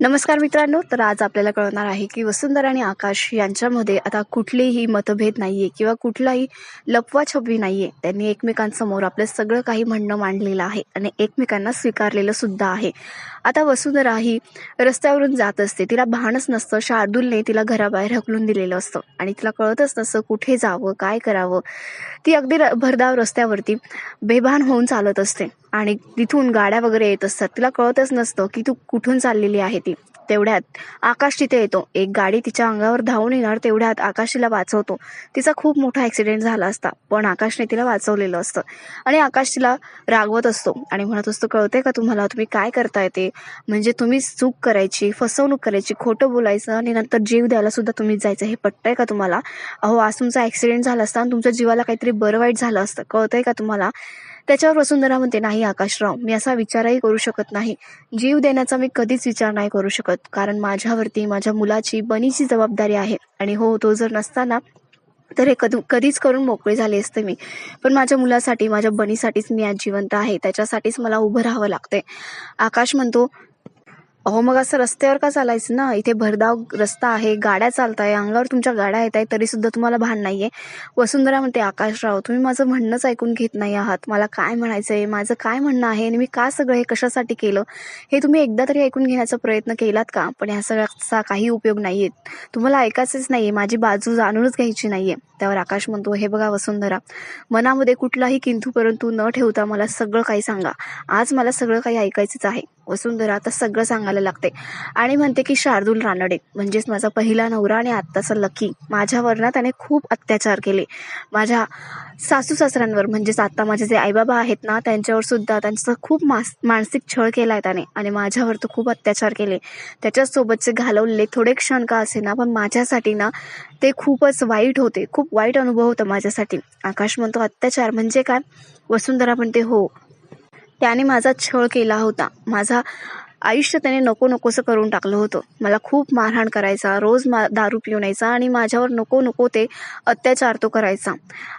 नमस्कार मित्रांनो तर आज आपल्याला कळणार आहे की वसुंधरा आणि आकाश यांच्यामध्ये आता कुठलेही मतभेद नाहीये किंवा कुठलाही लपवाछपवी नाहीये. त्यांनी एकमेकांसमोर आपलं सगळं काही म्हणणं मांडलेलं आहे आणि एकमेकांना स्वीकारलेलं सुद्धा आहे. आता वसुंधरा ही रस्त्यावरून जात असते. तिला भानच नसतं. शार्दूलने तिला घराबाहेर हकलून दिलेलं असतं. आणि तिला कळतच नसतं कुठे जावं काय करावं. ती अगदी र- भरधाव रस्त्यावरती बेभान होऊन चालत असते. आणि तिथून गाड्या वगैरे येत असतात. तिला कळतच नसतं की तू कुठून चाललेली आहे ती. तेवढ्यात आकाश तिथे येतो. एक गाडी तिच्या अंगावर धावून येणार तेवढ्यात आकाश तिला वाचवतो. तिचा खूप मोठा ॲक्सिडेंट झाला असता. पण आकाशने तिला वाचवलेलं असतं. आणि आकाश तिला रागवत असतो आणि म्हणत असतो कळते का तुम्हाला? तुम्ही काय करताय ते? म्हणजे तुम्ही चूक करायची फसवणूक करायची खोटं बोलायचं आणि नंतर जीव द्यायला सुद्धा तुम्हीच जायचं. हे पटतंय का तुम्हाला? अहो आज तुमचा ॲक्सिडेंट झाला असता आणि तुमच्या जीवाला काहीतरी बरं वाईट झालं असतं. कळतंय का तुम्हाला? त्याच्यावर वसुंधरा म्हणते नाही आकाशराव मी असा विचारही करू शकत नाही. जीव देण्याचा मी कधीच विचार नाही करू शकत कारण माझ्यावरती माझ्या मुलाची बनीची जबाबदारी आहे. आणि हो तो जर नसताना तर हे कधी कधीच करून मोकळे झाले असते मी. पण माझ्या मुलासाठी माझ्या बनीसाठीच मी आज जिवंत आहे. त्याच्यासाठीच मला उभं राहावं लागतंय. आकाश म्हणतो अहो मग असं रस्त्यावर का चालायचं ना? इथे भरधाव रस्ता आहे गाड्या चालत आहे अंगावर तुमच्या गाड्या येत आहे तरी सुद्धा तुम्हाला भान नाही आहे वसुंधरा म्हणते आकाशराव तुम्ही माझं म्हणणंच ऐकून घेत नाही आहात. मला काय म्हणायचं आहे माझं काय म्हणणं आहे? आणि मी का सगळं हे कशासाठी केलं? हे तुम्ही एकदा तरी ऐकून घेण्याचा प्रयत्न केलात का? पण ह्या सगळ्याचा काही उपयोग नाही आहेत तुम्हाला ऐकायचंच नाही आहे माझी बाजू जाणूनच घ्यायची नाही आहे त्यावर आकाश म्हणतो हे बघा वसुंधरा मनामध्ये कुठलाही किंतू परंतु न ठेवता मला सगळं काही सांगा. आज मला सगळं काही ऐकायचंच आहे. वसुंधरा आता सगळं सांगायला लागते. आणि म्हणते की शार्दूल रानडे म्हणजेच माझा पहिला नवरा आणि आत्ताचा लकी माझ्यावर ना त्याने खूप अत्याचार केले. माझ्या सासू सासऱ्यांवर म्हणजेच आता माझे जे आईबाबा आहेत ना त्यांच्यावर सुद्धा त्यांचा खूप मास मानसिक छळ केलाय त्याने. आणि माझ्यावर तर खूप अत्याचार केले. त्याच्यासोबतचे घालवलेले थोडे क्षण का असे ना पण माझ्यासाठी ना ते खूपच वाईट होते. खूप वाईट अनुभव होता माझ्यासाठी. आकाश म्हणतो अत्याचार म्हणजे काय? वसुंधरा म्हणते हो त्याने माझा छळ केला होता. माझा आयुष्य त्याने नको नकोसं करून टाकलं होतं. मला खूप मारहाण करायचा रोज मा दारू पिऊन यायचा आणि माझ्यावर नको नको ते अत्याचार तो करायचा.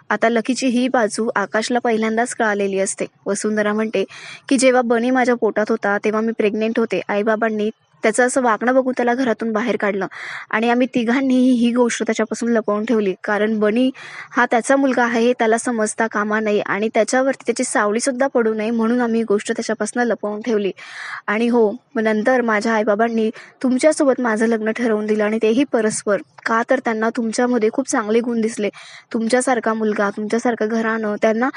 आता लकीची ही बाजू आकाशला पहिल्यांदाच कळालेली असते. वसुंधरा म्हणते की जेव्हा बनी माझ्या पोटात होता तेव्हा मी प्रेग्नेंट होते. आईबाबांनी त्याचं असं वागणं बघून त्याला घरातून बाहेर काढलं. आणि आम्ही तिघांनीही ही गोष्ट त्याच्यापासून लपवून ठेवली. कारण बनी हा त्याचा मुलगा आहे हे त्याला समजता कामा नये आणि त्याच्यावरती त्याची सावलीसुद्धा पडू नये म्हणून आम्ही ही गोष्ट त्याच्यापासून लपवून ठेवली. आणि हो मग नंतर माझ्या आईबाबांनी तुमच्यासोबत माझं लग्न ठरवून दिलं आणि तेही परस्पर. का तर त्यांना तुमच्यामध्ये खूप चांगले गुण दिसले. तुमच्यासारखा मुलगा तुमच्यासारखं घराणं त्यांना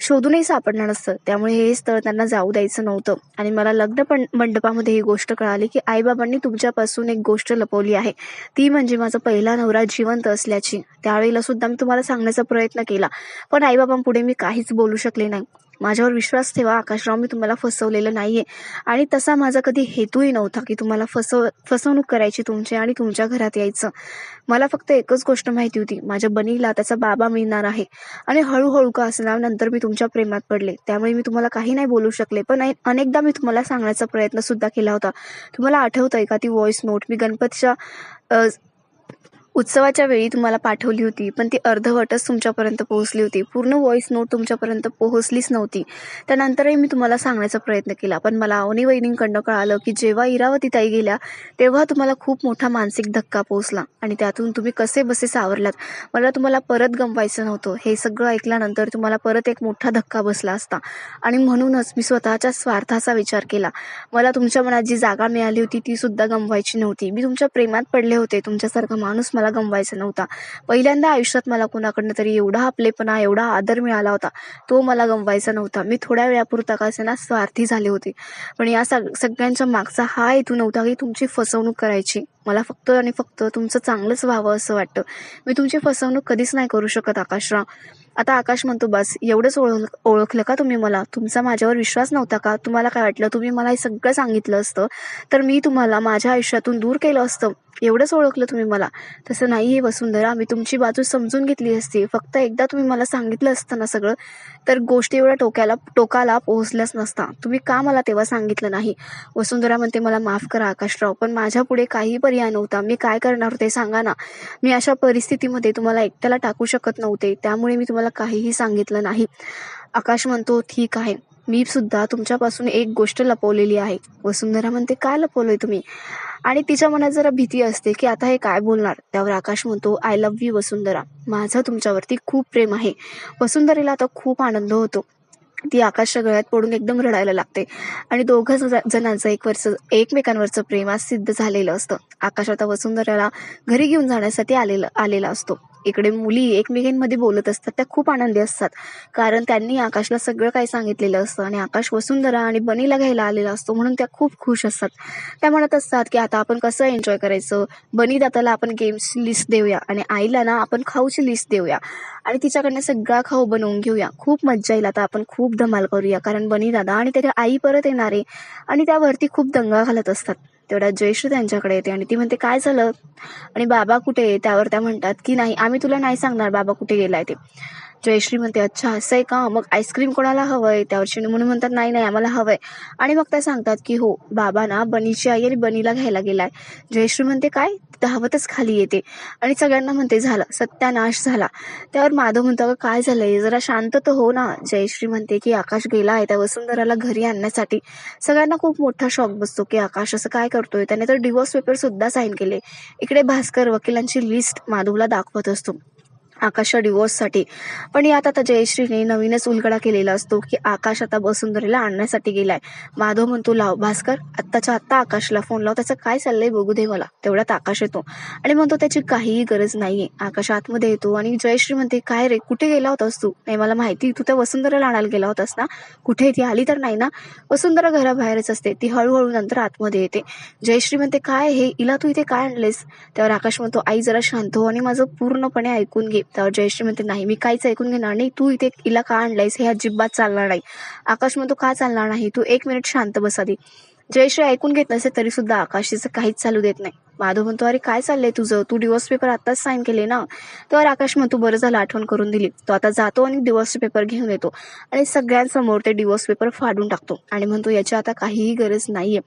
शोधूनही सापडणार नसतं. त्यामुळे हे स्थळ त्यांना जाऊ द्यायचं नव्हतं. आणि मला लग्न पण मंडपामध्ये ही गोष्ट कळाली की आईबाबांनी तुमच्यापासून एक गोष्ट लपवली आहे. ती म्हणजे माझा पहिला नवरा जिवंत असल्याची. त्यावेळेला सुद्धा मी तुम्हाला सांगण्याचा प्रयत्न केला. पण आईबाबांपुढे मी काहीच बोलू शकले नाही. माझ्यावर विश्वास ठेवा आकाशराव मी तुम्हाला फसवलेलं नाहीये. आणि तसा माझा कधी हेतूही नव्हता की तुम्हाला फसव फसवणूक करायची तुमची आणि तुमच्या घरात यायचं. मला फक्त एकच गोष्ट माहिती होती माझ्या बनीला त्याचा बाबा मिळणार आहे. आणि हळूहळू का असणार नंतर मी तुमच्या प्रेमात पडले. त्यामुळे मी तुम्हाला काही नाही बोलू शकले पण अनेकदा मी तुम्हाला सांगण्याचा प्रयत्न सुद्धा केला होता. तुम्हाला आठवतंय का ती व्हॉइस नोट मी गणपतीच्या उत्सवाच्या वेळी तुम्हाला पाठवली होती पण ती अर्धवटच तुमच्यापर्यंत पोहोचली होती. पूर्ण व्हॉइस नोट तुमच्यापर्यंत पोहोचलीच नव्हती. त्यानंतरही मी तुम्हाला सांगण्याचा प्रयत्न केला पण मला अवनी वहिनींकडनं कळालं की जेव्हा इरावती ताई गेल्या तेव्हा तुम्हाला खूप मोठा मानसिक धक्का पोहोचला आणि त्यातून तुम्ही कसे बसे सावरलात? मला तुम्हाला परत गमवायचं नव्हतं. हे सगळं ऐकल्यानंतर तुम्हाला परत एक मोठा धक्का बसला असता. आणि म्हणूनच मी स्वतःच्या स्वार्थाचा विचार केला. मला तुमच्या मनात जी जागा मिळाली होती ती सुद्धा गमवायची नव्हती. मी तुमच्या प्रेमात पडले होते. तुमच्यासारखा माणूस मला मला गमवायचा नव्हता. पहिल्यांदा आयुष्यात मला कोणाकडनं तरी एवढा आपलेपणा एवढा आदर मिळाला होता तो मला गमवायचा नव्हता. मी थोड्या वेळापुरता का असेना स्वार्थी झाले होते. पण या सग सगळ्यांच्या मागचा हा हेतू नव्हता की तुमची फसवणूक करायची. मला फक्त आणि फक्त तुमचं चांगलंच व्हावं असं वाटतं. मी तुमची फसवणूक कधीच नाही करू शकत आकाशराव. आता आकाश म्हणतो बस एवढंच ओळख ओळखलं का तुम्ही मला? तुमचा माझ्यावर विश्वास नव्हता का? तुम्हाला काय वाटलं? तुम्ही मला हे सगळं सांगितलं असतं. तर मी तुम्हाला माझ्या आयुष्यातून दूर केलं असतं. एवढंच ओळखलं तुम्ही मला. तसं नाही आहे वसुंधरा. मी तुमची बाजू समजून घेतली असती. फक्त एकदा तुम्ही मला सांगितलं असतं ना सगळं तर गोष्टी एवढ्या टोक्याला टोकाला पोहोचल्याच नसता. तुम्ही का मला तेव्हा सांगितलं नाही? वसुंधरा म्हणते मला माफ करा आकाशराव पण माझ्या पुढे काही पर्याय नव्हता. मी काय करणार होते सांगा ना. मी अशा परिस्थितीमध्ये तुम्हाला एकट्याला टाकू शकत नव्हते. त्यामुळे मी तुम्हाला काहीही सांगितलं नाही. आकाश म्हणतो ठीक आहे. मी सुद्धा तुमच्यापासून एक गोष्ट लपवलेली आहे. वसुंधरा म्हणते काय लपवलंय तुम्ही? आणि तिच्या मनात जरा भीती असते की आता हे काय बोलणार? त्यावर आकाश म्हणतो आय लव्ह यू वसुंधरा. माझं तुमच्यावरती खूप प्रेम आहे. वसुंधरेला आता खूप आनंद होतो. ती आकाशच्या गळ्यात पडून एकदम रडायला लागते. आणि दोघं जणांचं एक वर्ष एकमेकांवरचं प्रेम आज सिद्ध झालेलं असतं. आकाश आता वसुंधराला घरी घेऊन जाण्यासाठी आलेला आलेला असतो. इकडे मुली एकमेकांमध्ये बोलत असतात त्या खूप आनंदी असतात. कारण त्यांनी आकाशला सगळं काही सांगितलेलं असतं आणि आकाश वसुंधरा आणि बनीला घ्यायला आलेला असतो म्हणून त्या खूप खुश असतात. त्या म्हणत असतात की आता आपण कसं एन्जॉय करायचं? बनी दाताला आपण गेम्स लिस्ट देऊया आणि आईला ना आपण खाऊची लिस्ट देऊया आणि तिच्याकडनं सगळा खाऊ बनवून घेऊया. खूप मज्जा येईल. आता आपण खूप धमाल करूया. कारण बनी दादा आणि त्याच्या आई परत येणार आहे आणि त्यावरती खूप दंगा घालत असतात. तेवढ्या जयश्री त्यांच्याकडे येते आणि ती म्हणते काय झालं? आणि बाबा कुठे? त्यावर त्या म्हणतात की नाही आम्ही तुला नाही सांगणार बाबा कुठे गेलाय ते. जयश्री म्हणते अच्छा असं आहे का? मग आईस्क्रीम कोणाला हवंय? त्यावर चिनू म्हणून म्हणतात नाही नाही आम्हाला हवंय. आणि मग त्या सांगतात की हो बाबा ना बनीची आई आणि बनीला घ्यायला गेलाय. जयश्री म्हणते काय? धावतच खाली येते. आणि सगळ्यांना म्हणते झालं सत्यानाश झाला. त्यावर माधव म्हणतो काय झालंय? जरा शांत तर हो ना. जयश्री म्हणते की आकाश गेला आहे त्या वसुंधराला घरी आणण्यासाठी. सगळ्यांना खूप मोठा शॉक बसतो की आकाश असं काय करतोय? त्याने तर डिवोर्स पेपर सुद्धा साईन केले. इकडे भास्कर वकिलांची लिस्ट माधवला दाखवत असतो. आकाशच्या डिवोर्ससाठी पण यात आता जयश्रीने नवीनच उलगडा केलेला असतो की आकाश आता वसुंधरेला आणण्यासाठी गेलाय. माधव म्हणतो लाव भास्कर आत्ताच्या आत्ता आकाशला फोन लाव. त्याचं काय चाललंय बघू दे मला. तेवढ्यात आकाश येतो. आणि म्हणतो त्याची काहीही गरज नाहीये. आकाश आतमध्ये येतो. आणि जयश्री म्हणते काय रे कुठे गेला होतास तू? नाही मला माहिती. तू त्या वसुंधराला आणायला गेला होतास ना? कुठे ती? आली तर नाही ना? वसुंधरा घराबाहेरच असते. ती हळूहळू नंतर आतमध्ये येते. जयश्री म्हणते काय हे? इला तू इथे काय आणलेस? त्यावर आकाश म्हणतो आई जरा शांत हो आणि माझं पूर्णपणे ऐकून घे. तर जयश्री म्हणते नाही. मी काहीच ऐकून घेणार नाही. तू इथे इला का आणलायस? हे अजिबात चालणार नाही. आकाश म्हणतो का चालणार नाही? तू एक मिनिट शांत बस आधी. जयश्री ऐकून घेत नसे तरी सुद्धा आकाश तिचं काहीच चालू देत नाही. माधव म्हणतो अरे काय चाललंय तुझं? तू डिवोर्स पेपर आताच साईन केले ना? तर आकाश म्हणतो बरं झालं आठवण करून दिली. तो आता जातो आणि डिवोर्स पेपर घेऊन येतो आणि सगळ्यांसमोर ते डिवोर्स पेपर फाडून टाकतो आणि म्हणतो याची आता काहीही गरज नाहीये.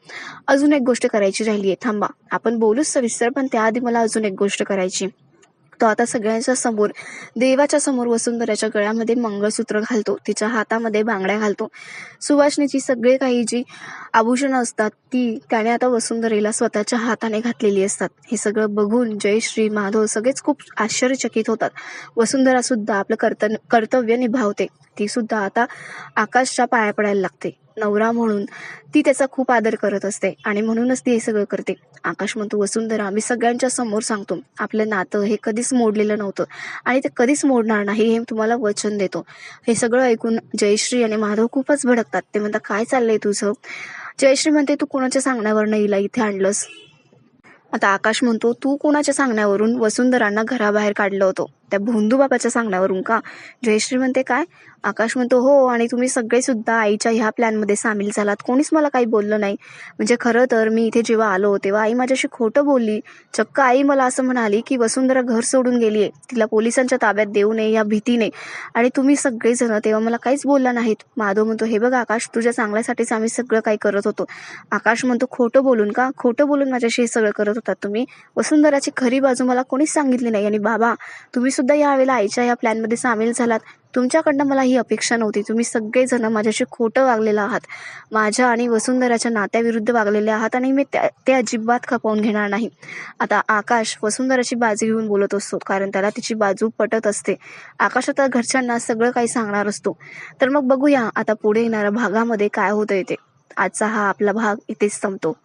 अजून एक गोष्ट करायची राहिली आहे थांबा. आपण बोलूच सविस्तर पण त्याआधी मला अजून एक गोष्ट करायची तो आता सगळ्यांच्या समोर देवाच्या समोर वसुंधराच्या गळ्यामध्ये मंगळसूत्र घालतो. तिच्या हातामध्ये बांगड्या घालतो. सुवासनेची सगळे काही जी आभूषणं असतात ती त्याने आता वसुंधरेला स्वतःच्या हाताने घातलेली असतात. हे सगळं बघून जयश्री माधव सगळेच खूप आश्चर्यचकित होतात. वसुंधरा सुद्धा आपलं कर्तव्य कर्तव्य निभावते. ती सुद्धा आता आकाशच्या पाया पडायला लागते. नवरा म्हणून ती त्याचा खूप आदर करत असते आणि म्हणूनच ती हे सगळं करते. आकाश म्हणतो वसुंधरा मी सगळ्यांच्या समोर सांगतो. आपलं नातं हे कधीच मोडलेलं नव्हतं आणि ते कधीच मोडणार नाही हे तुम्हाला वचन देतो. हे सगळं ऐकून जयश्री आणि माधव खूपच भडकतात. ते म्हणतात काय चाललंय तुझं? जयश्री म्हणते तू कोणाच्या सांगण्यावरनं हिला इथे आणलंस? आता आकाश म्हणतो तू कोणाच्या सांगण्यावरून वसुंधरांना घराबाहेर काढलं होतं? त्या भोंदू बाबाच्या सांगण्यावरून का? जयश्री म्हणते काय? आकाश म्हणतो हो आणि तुम्ही सगळे सुद्धा आईच्या ह्या प्लॅनमध्ये सामील झालात. कोणीच मला काही बोललं नाही. म्हणजे खरं तर मी इथे जेव्हा आलो तेव्हा आई माझ्याशी खोटं बोलली. चक्क आई मला असं म्हणाली की वसुंधरा घर सोडून गेली आहे तिला पोलिसांच्या ताब्यात देऊ नये या भीतीने. आणि तुम्ही सगळेजण तेव्हा मला काहीच बोलला नाहीत. माधव म्हणतो हे बघ आकाश तुझ्या चांगल्यासाठीच आम्ही सगळं काही करत होतो. आकाश म्हणतो खोटं बोलून का? खोटं बोलून माझ्याशी हे सगळं करत होतात तुम्ही? वसुंधराची खरी बाजू मला कोणीच सांगितली नाही. आणि बाबा तुम्ही सुद्धा यावेळेला आईच्या या प्लॅनमध्ये सामील झालात. तुमच्याकडनं मला ही अपेक्षा नव्हती. तुम्ही सगळेजण माझ्याशी खोटं वागलेलं आहात. माझ्या आणि वसुंधराच्या नात्याविरुद्ध वागलेले आहात आणि मी त्या- ते अजिबात खपवून घेणार नाही. आता आकाश वसुंधराची बाजू घेऊन बोलत असतो कारण त्याला तिची बाजू पटत असते. आकाश आता घरच्यांना सगळं काही सांगणार असतो. तर मग बघूया आता पुढे येणाऱ्या भागामध्ये काय होतं ते आजचा हा आपला भाग इथेच संपतो.